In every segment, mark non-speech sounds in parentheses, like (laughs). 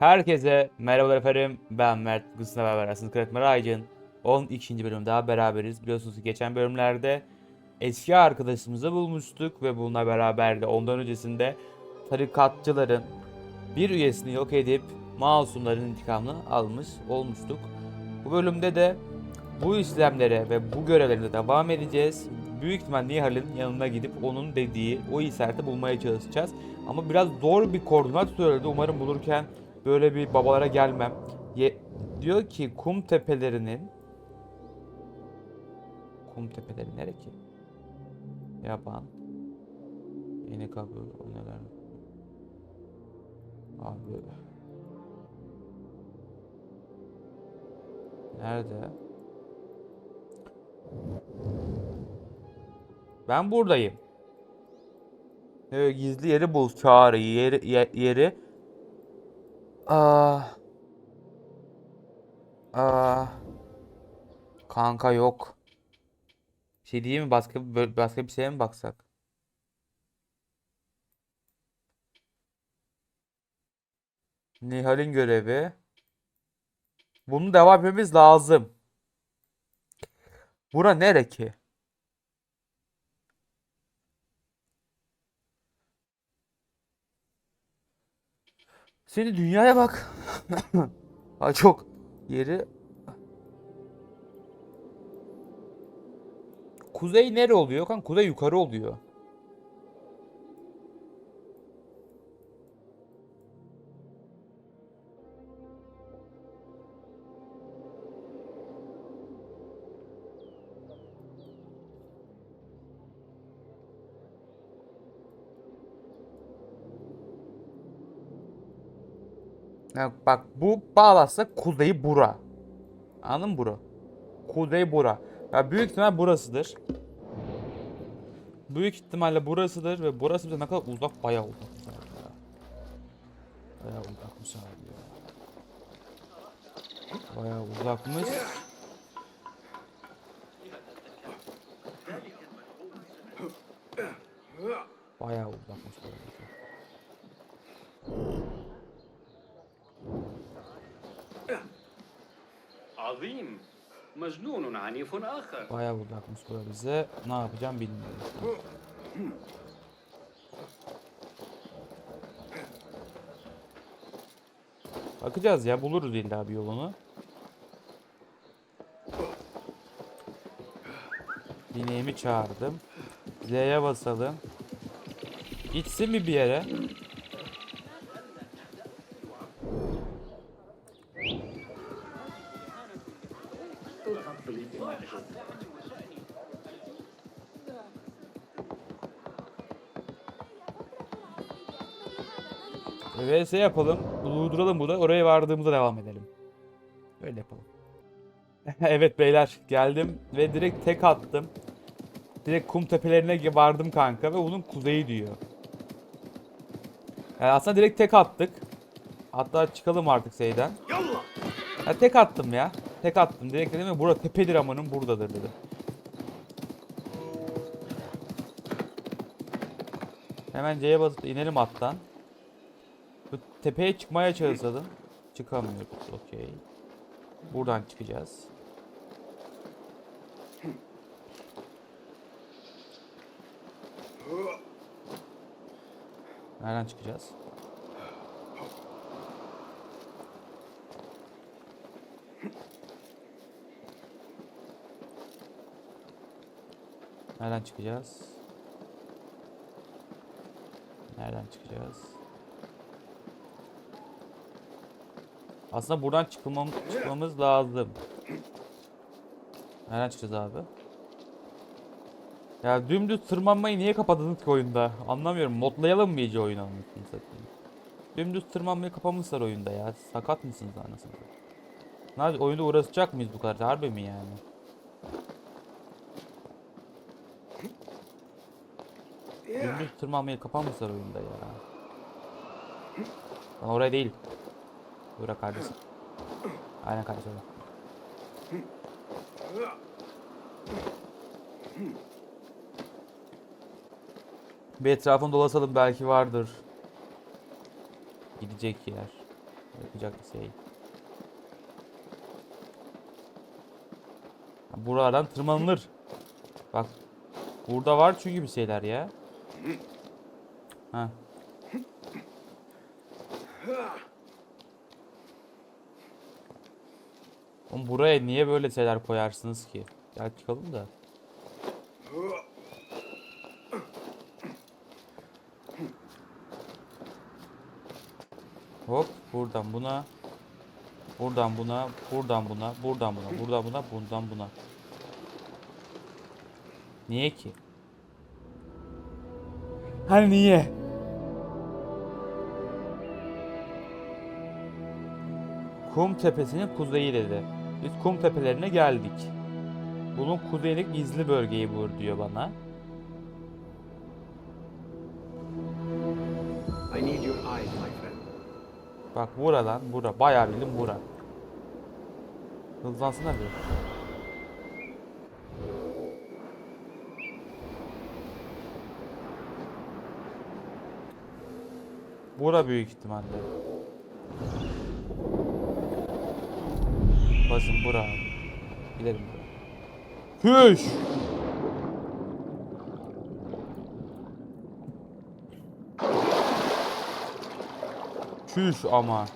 Herkese merhabalar efendim. Ben Mert. Sizinle beraber aslında Kıratma Raycın. 12. bölüm daha beraberiz. Biliyorsunuz ki geçen bölümlerde eski arkadaşımızı bulmuştuk ve bununla beraber de ondan öncesinde tarikatçıların bir üyesini yok edip masumların intikamını almış olmuştuk. Bu bölümde de bu işlemlere ve bu görevlerine devam edeceğiz. Büyük ihtimal Nihal'in yanına gidip onun dediği o işareti bulmaya çalışacağız. Ama biraz zor bir koordinat söyledi. Umarım bulurken böyle bir babalara gelmem. Ye- diyor ki kum tepelerinin kum tepeleri nere ki? Yaban. Yeni kabul. O neler? Abi. Nerede? Ben buradayım. Evet, gizli yeri bul. Çağrı yeri ye- yeri. Aa. Aa. Kanka yok. Bir şey diyeyim mi? Başka başka bir şeye mi baksak? Nihal'in görevi. Bunu devam etmemiz lazım. Bura nere ki? Seni dünyaya bak. (coughs) Ha çok yeri. Kuzey nere oluyor kan? Kuzey yukarı oluyor. Ya bak bu bağlarsa kuzey bura. Anladın mı bura? Kuzey bura. Ya büyük ihtimal burasıdır. Büyük ihtimalle burasıdır ve burası bize ne kadar uzak bayağı uzak. ya. Bayağı uzakmış abi ya. Bayağı uzakmış. Bayağı uzakmış burası. عظيم مجنون عنيف آخر Bayağı uzakmış bura bize. Ne yapacağım bilmiyorum. Bakacağız ya buluruz illa bir yolunu. Bineğimi çağırdım. Z'ye basalım. Gitsin mi bir yere? VS yapalım. Durduralım burada. Oraya vardığımızda devam edelim. Öyle yapalım. (laughs) evet beyler geldim ve direkt tek attım. Direkt kum tepelerine vardım kanka ve bunun kuzeyi diyor. Yani aslında direkt tek attık. Hatta çıkalım artık şeyden. Ya tek attım ya. Tek attım. Direkt dedim ya burada tepedir amanın buradadır dedim. Hemen C'ye basıp inelim attan. Tepeye çıkmaya çalışalım. Çıkamıyoruz. Okey. Buradan çıkacağız. Nereden çıkacağız? Nereden çıkacağız? Nereden çıkacağız? Aslında buradan çıkmam, çıkmamız lazım. Nereden çıkacağız abi? Ya dümdüz tırmanmayı niye kapadınız ki oyunda? Anlamıyorum. Modlayalım mı iyice oyunu anasını satayım. Dümdüz tırmanmayı kapamışlar oyunda ya. Sakat mısınız anasını satayım? Ne yapacağız? Oyunda uğraşacak mıyız bu kadar? Harbi mi yani? Dümdüz tırmanmayı kapamışlar oyunda ya. Lan oraya değil. Bura kardeşim. Aynen kardeşim. Bir etrafını dolaşalım belki vardır. Gidecek yer. Yapacak bir şey. Buradan tırmanılır. Bak. Burada var çünkü bir şeyler ya. Ha. Oğlum buraya niye böyle şeyler koyarsınız ki? Gel çıkalım da. Hop buradan buna. Buradan buna, buradan buna, buradan buna, buradan buna, buradan buna. Niye ki? Hani niye? Kum tepesinin kuzeyi dedi. Biz kum tepelerine geldik. Bunun kuzeylik gizli bölgeyi bul diyor bana. I need your eyes, my friend. Bak buradan bura bayağı bildim bura. Hızlansana bir. Bura büyük ihtimalle. Basın bura abi. Gidelim buraya. Hüş! Çüş ama.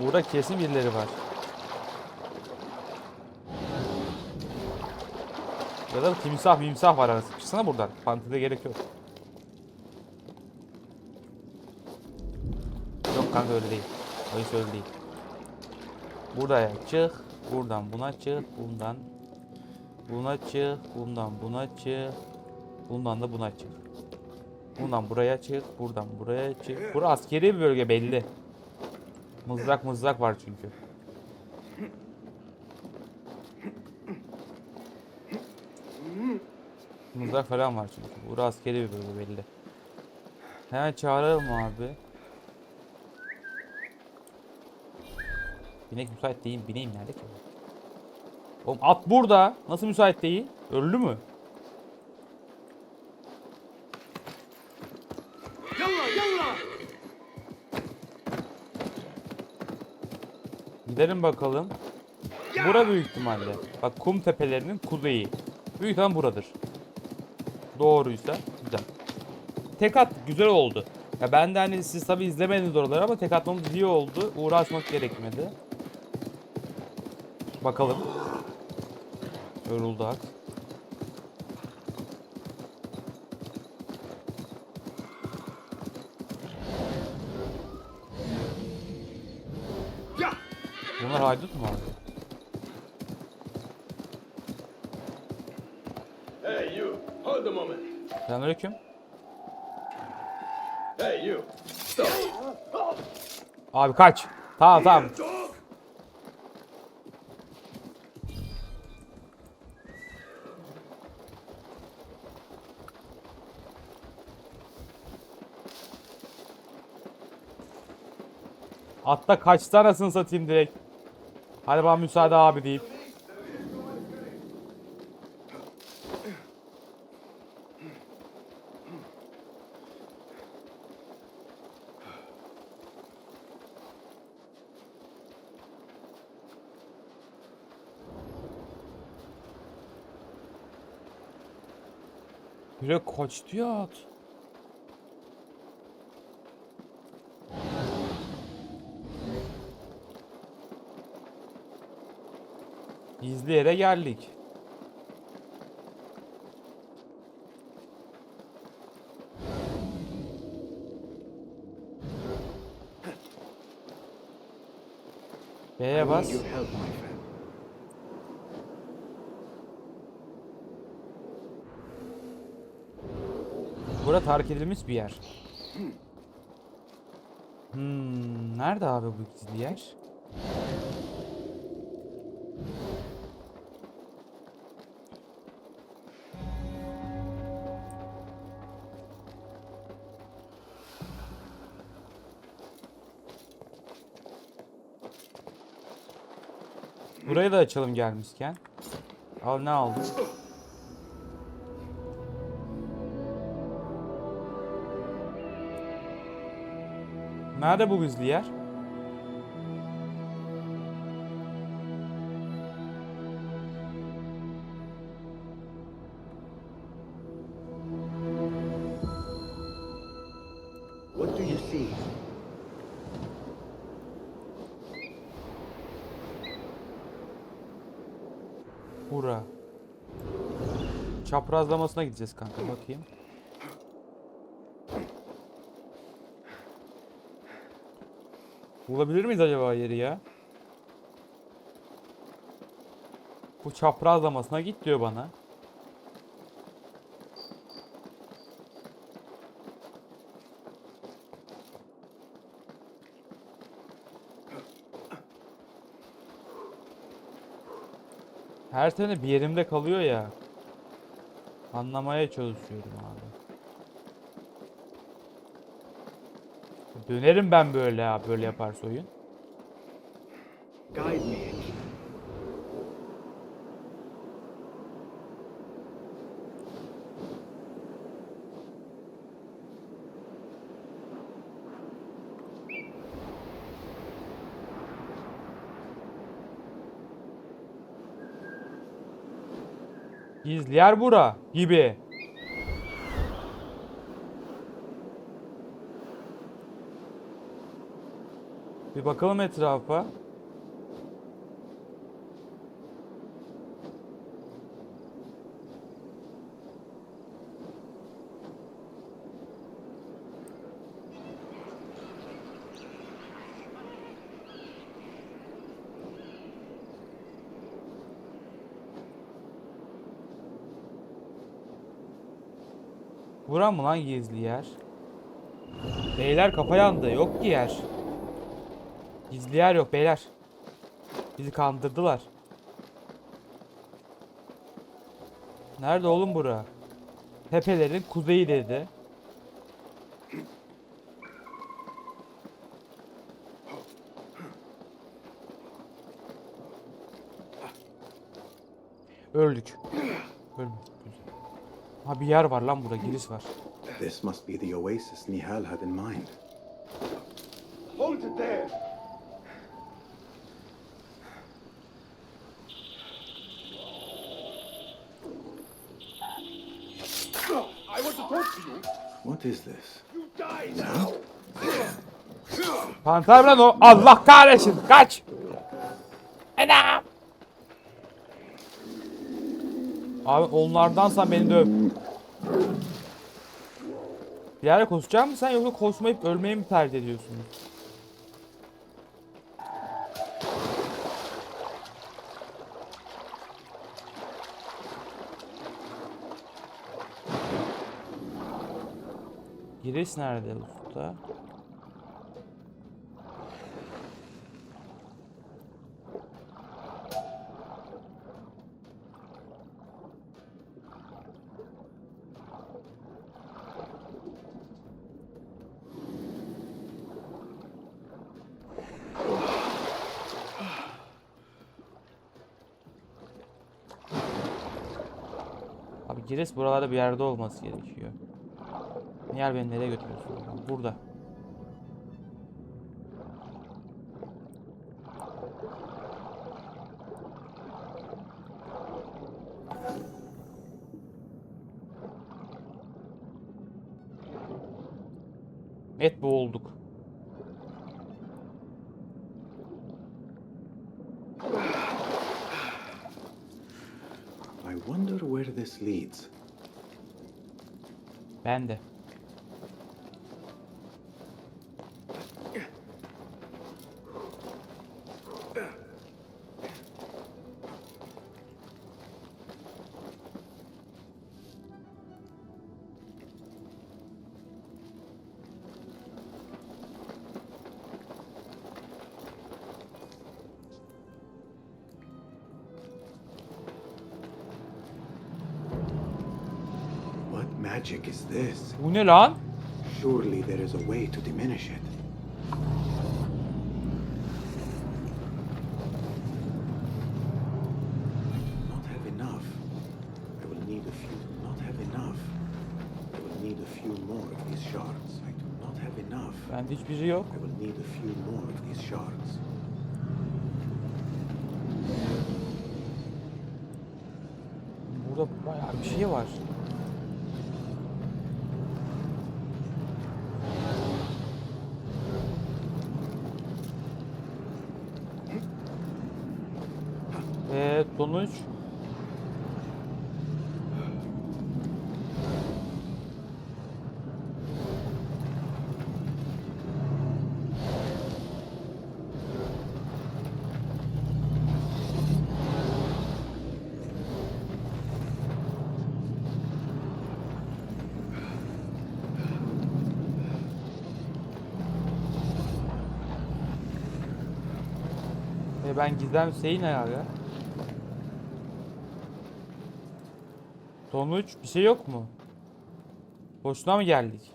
Burada kesin birileri var. Ya da timsah mimsah var arası. Çıksana buradan. Fanteze gerek yok. Yok kanka öyle değil. O öyle değil. Buraya çık. Buradan buna çık. Bundan buna çık. Bundan buna çık. Bundan da buna çık. Bundan buraya çık. Buradan buraya çık. Bura askeri bir bölge belli. Mızrak mızrak var çünkü. Mızrak falan var çünkü. Bura askeri bir bölge belli. Hemen çağıralım abi. Binek müsait değil. Bineyim nerede ki? Oğlum at burada. Nasıl müsait değil? Öldü mü? Yalla, yalla! Gidelim bakalım. Bura büyük ihtimalle. Bak kum tepelerinin kuzeyi. Büyük ihtimal buradır. Doğruysa güzel. Tek at güzel oldu. Ya ben de hani siz tabi izlemediniz oraları ama tek atmamız iyi oldu. Uğraşmak gerekmedi. Bakalım. Ya! Bunlar haydut mu abi? Hey, you! Hold a moment. Selamünaleyküm. Hey, you! Stop! Abi kaç. Tamam tamam. Dog! Hatta kaçtı anasını satayım direkt. Hadi bana müsaade abi deyip. Direkt kaçtı ya. Gizli yere geldik. B'ye bas. Bura terk edilmiş bir yer. Hmm, nerede abi bu gizli yer? Burayı da açalım gelmişken. Al ne aldım? Nerede bu gizli yer? Bura. Çaprazlamasına gideceğiz kanka bakayım. Bulabilir miyiz acaba yeri ya? Bu çaprazlamasına git diyor bana. Her sene bir yerimde kalıyor ya. Anlamaya çalışıyorum abi. Dönerim ben böyle ya böyle yaparsa oyun. Guide Gizli yer bura gibi. Bir bakalım etrafa. Bura mı lan gizli yer? Beyler kafa yandı. Yok ki yer. Gizli yer yok beyler. Bizi kandırdılar. Nerede oğlum bura? Tepelerin kuzeyi dedi. Öldük. Ölmedik. Ha bir yer var lan burada giriş var. This must be the oasis Nihal had in mind. Hold it there. I want to talk to you. What is this? You die now. Panter lan o. Allah kahretsin. Kaç. Abi onlardansan beni döv. Bir yere koşacak mısın sen yoksa koşmayıp ölmeyi mi tercih ediyorsun? Giriş nerede usta? Abi giriş buralarda bir yerde olması gerekiyor. Nihal beni nereye götürüyorsun? Burada. Et boğulduk. I leads. Ben de. Magic is this? Bu ne lan? Surely there is a way to diminish it. Not have enough. I will need a few. Not have enough. I will need a few more of these shards. I do not have enough. Bende hiçbiri yok. I will need a few more of these shards. Burada bayağı bir şey var. Eee sonuç? Ben gizem Hüseyin abi. Sonuç bir şey yok mu? Boşuna mı geldik?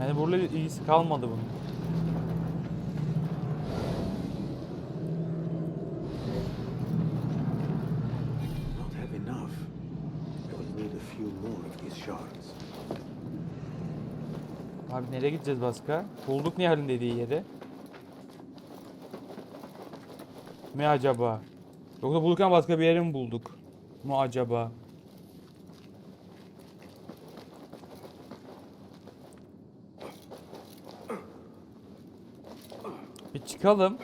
Yani burada ilgisi kalmadı bunun. Not have enough. I will need a few more of these shards. Abi nereye gideceğiz başka? Bulduk Nihal'in dediği yeri. Mi acaba? Yoksa bulurken başka bir yeri mi bulduk? Mu acaba? Bir çıkalım.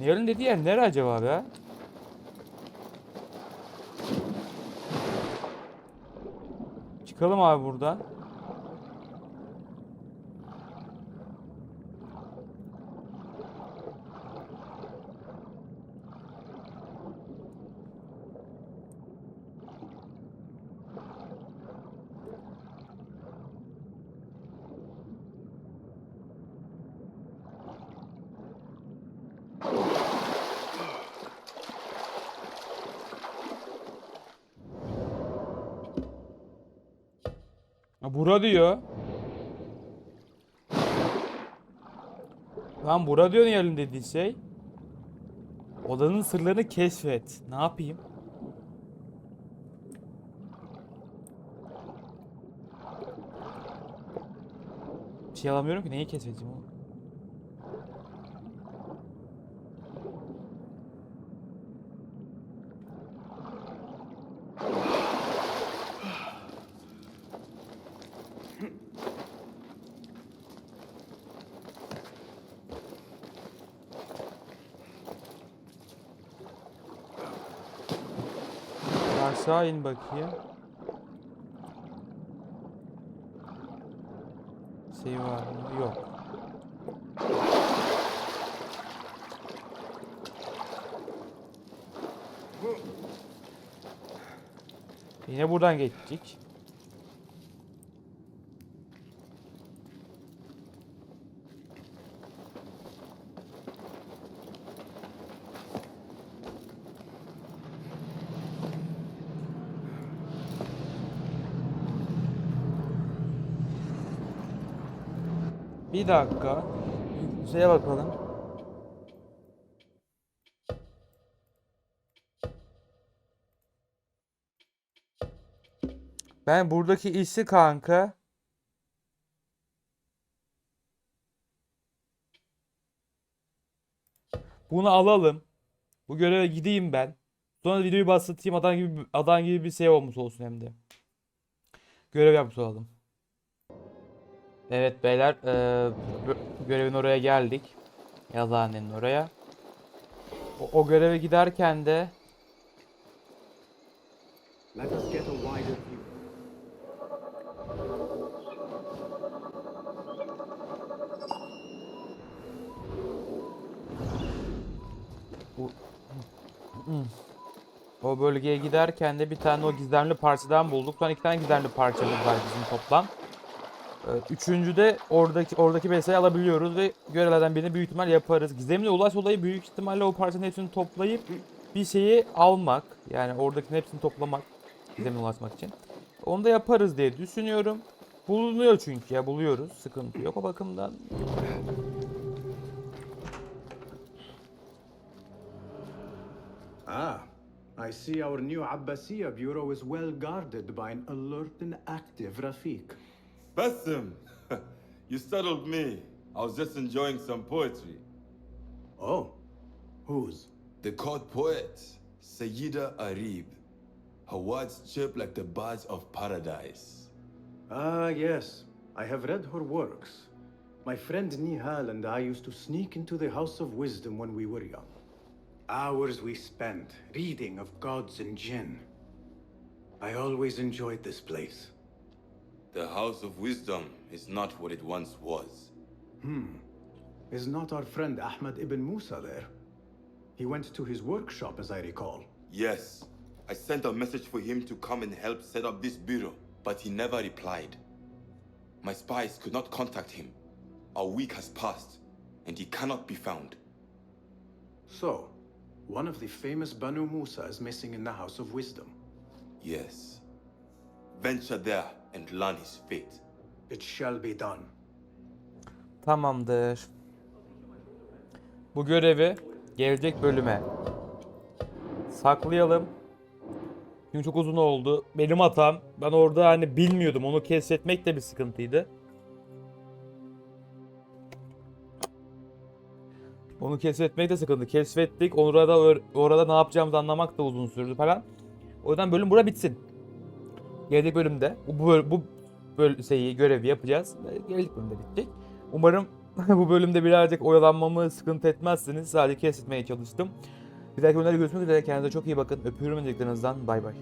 Nihal'in dediği yer nere acaba be? Çıkalım abi buradan. Bura diyor. Lan bura diyor Nihal'in dediği şey. Odanın sırlarını keşfet. Ne yapayım? Bir şey alamıyorum ki neyi keşfedeceğim oğlum? Aşağı in bakayım. Şey var mı? Yok. Yine buradan geçtik. Bir dakika. Şeye bakalım. Ben buradaki işi kanka Bunu alalım. Bu göreve gideyim ben. Sonra videoyu başlatayım adam gibi adam gibi bir şey olmuş olsun hem de. Görev yapmış olalım. Evet beyler, gö- görevin oraya geldik. Yazıhanenin oraya. O, o göreve giderken de Let us get a wider view. o bölgeye giderken de bir tane o gizemli parçadan bulduk. Sonra iki tane gizemli parçamız var bizim toplam. Ee, Üçüncü de oradaki oradaki mesajı alabiliyoruz ve görevlerden birini büyük ihtimal yaparız. Gizemli ulaş olayı büyük ihtimalle o parçanın hepsini toplayıp bir şeyi almak. Yani oradakinin hepsini toplamak. Gizemli ulaşmak için. Onu da yaparız diye düşünüyorum. Bulunuyor çünkü ya buluyoruz. Sıkıntı yok o bakımdan. Ah, I see our new Abbasiya bureau is well guarded by an alert and active Rafiq. Basim, (laughs) you startled me. I was just enjoying some poetry. Oh, whose? The court poet, Sayyida Arib. Her words chirp like the birds of paradise. Ah, yes, I have read her works. My friend Nihal and I used to sneak into the House of Wisdom when we were young. Hours we spent reading of gods and jinn. I always enjoyed this place. The House of Wisdom is not what it once was. Hmm. Is not our friend Ahmad ibn Musa there? He went to his workshop, as I recall. Yes, I sent a message for him to come and help set up this bureau, but he never replied. My spies could not contact him. A week has passed, and he cannot be found. So, one of the famous Banu Musa is missing in the House of Wisdom. Yes. Venture there and learn his fate. It shall be done. Tamamdır. Bu görevi gelecek bölüme saklayalım. Çünkü çok uzun oldu. Benim hatam. Ben orada hani bilmiyordum. Onu keşfetmek de bir sıkıntıydı. Onu keşfetmek de sıkıntı. Keşfettik. Orada orada ne yapacağımızı anlamak da uzun sürdü falan. O yüzden bölüm bura bitsin. Gelecek bölümde bu bu, bu böl şeyi görevi yapacağız. Gelecek bölümde bitecek. Umarım (laughs) bu bölümde birazcık oyalanmamı sıkıntı etmezsiniz. Sadece kesitmeye çalıştım. Bir dahaki bölümde görüşmek üzere. Kendinize çok iyi bakın. Öpüyorum öneriklerinizden. Bay bay.